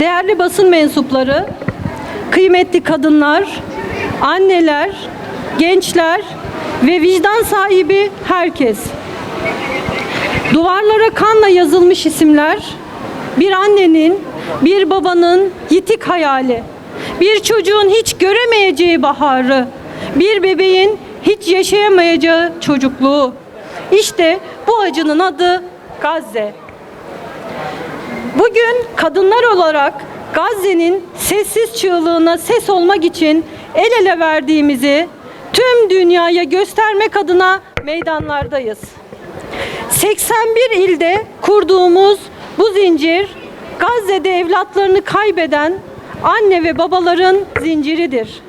değerli basın mensupları, kıymetli kadınlar, anneler, gençler ve vicdan sahibi herkes. Duvarlara kanla yazılmış isimler, bir annenin, bir babanın yitik hayali, bir çocuğun hiç göremeyeceği baharı, bir bebeğin hiç yaşayamayacağı çocukluğu. İşte bu acının adı Gazze. Bugün kadınlar olarak Gazze'nin sessiz çığlığına ses olmak için el ele verdiğimizi tüm dünyaya göstermek adına meydanlardayız. 81 ilde kurduğumuz bu zincir Gazze'de evlatlarını kaybeden anne ve babaların zinciridir.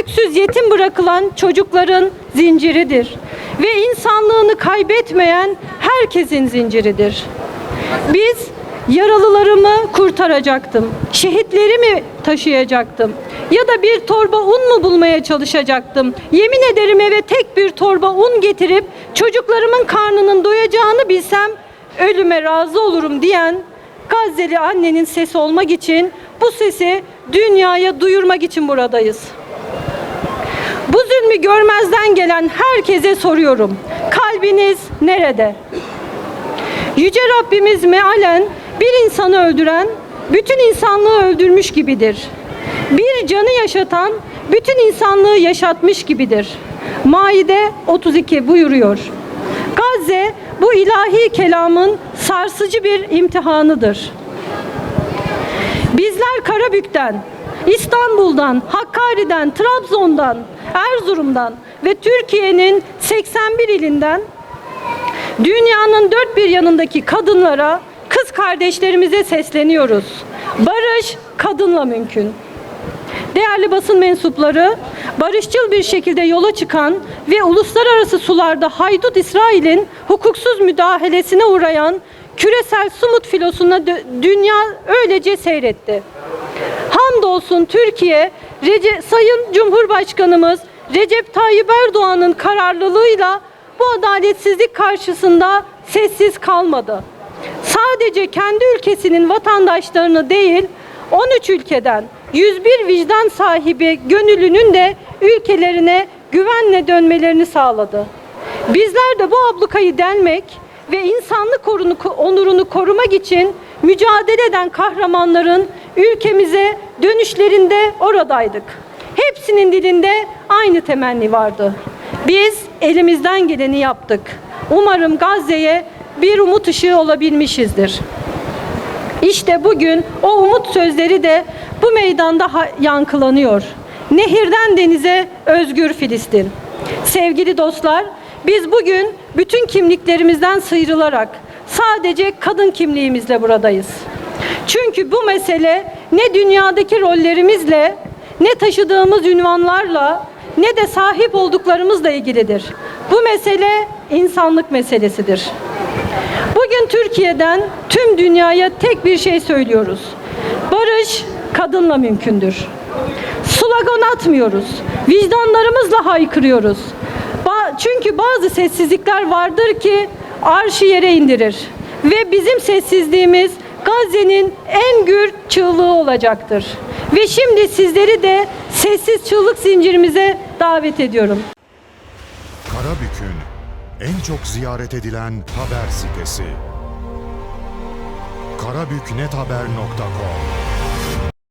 Öksüz yetim bırakılan çocukların zinciridir ve insanlığını kaybetmeyen herkesin zinciridir. Biz yaralılarımı kurtaracaktım. Şehitlerimi taşıyacaktım. Ya da bir torba un mu bulmaya çalışacaktım. Yemin ederim eve tek bir torba un getirip çocuklarımın karnının doyacağını bilsem ölüme razı olurum diyen Gazze'li annenin sesi olmak için bu sesi dünyaya duyurmak için buradayız. Bu zulmü görmezden gelen herkese soruyorum. Kalbiniz nerede? Yüce Rabbimiz mealen bir insanı öldüren bütün insanlığı öldürmüş gibidir. Bir canı yaşatan bütün insanlığı yaşatmış gibidir. Maide 32 buyuruyor. Gazze bu ilahi kelamın sarsıcı bir imtihanıdır. Bizler Karabük'ten, İstanbul'dan, Hakkari'den, Trabzon'dan, Erzurum'dan ve Türkiye'nin 81 ilinden dünyanın dört bir yanındaki kadınlara, kardeşlerimize sesleniyoruz. Barış kadınla mümkün. Değerli basın mensupları, barışçıl bir şekilde yola çıkan ve uluslararası sularda haydut İsrail'in hukuksuz müdahalesine uğrayan küresel sumut filosuna dünya öylece seyretti. Hamdolsun Türkiye, Rece- Sayın Cumhurbaşkanımız Recep Tayyip Erdoğan'ın kararlılığıyla bu adaletsizlik karşısında sessiz kalmadı. Sadece kendi ülkesinin vatandaşlarını değil, 13 ülkeden 101 vicdan sahibi gönüllünün de ülkelerine güvenle dönmelerini sağladı. Bizler de bu ablukayı delmek ve insanlık onurunu korumak için mücadele eden kahramanların ülkemize dönüşlerinde oradaydık. Hepsinin dilinde aynı temenni vardı. Biz elimizden geleni yaptık. Umarım Gazze'ye bir umut ışığı olabilmişizdir. İşte bugün o umut sözleri de bu meydanda yankılanıyor. Nehirden denize özgür Filistin. Sevgili dostlar, biz bugün bütün kimliklerimizden sıyrılarak sadece kadın kimliğimizle buradayız. Çünkü bu mesele ne dünyadaki rollerimizle, ne taşıdığımız ünvanlarla, ne de sahip olduklarımızla ilgilidir. Bu mesele insanlık meselesidir. Bugün Türkiye'den tüm dünyaya tek bir şey söylüyoruz. Barış kadınla mümkündür. Slogan atmıyoruz. Vicdanlarımızla haykırıyoruz. Ba- Çünkü bazı sessizlikler vardır ki arşı yere indirir. Ve bizim sessizliğimiz Gazze'nin en gür çığlığı olacaktır. Ve şimdi sizleri de sessiz çığlık zincirimize davet ediyorum. Karabük'ün en çok ziyaret edilen haber sitesi. karabüknethaber.com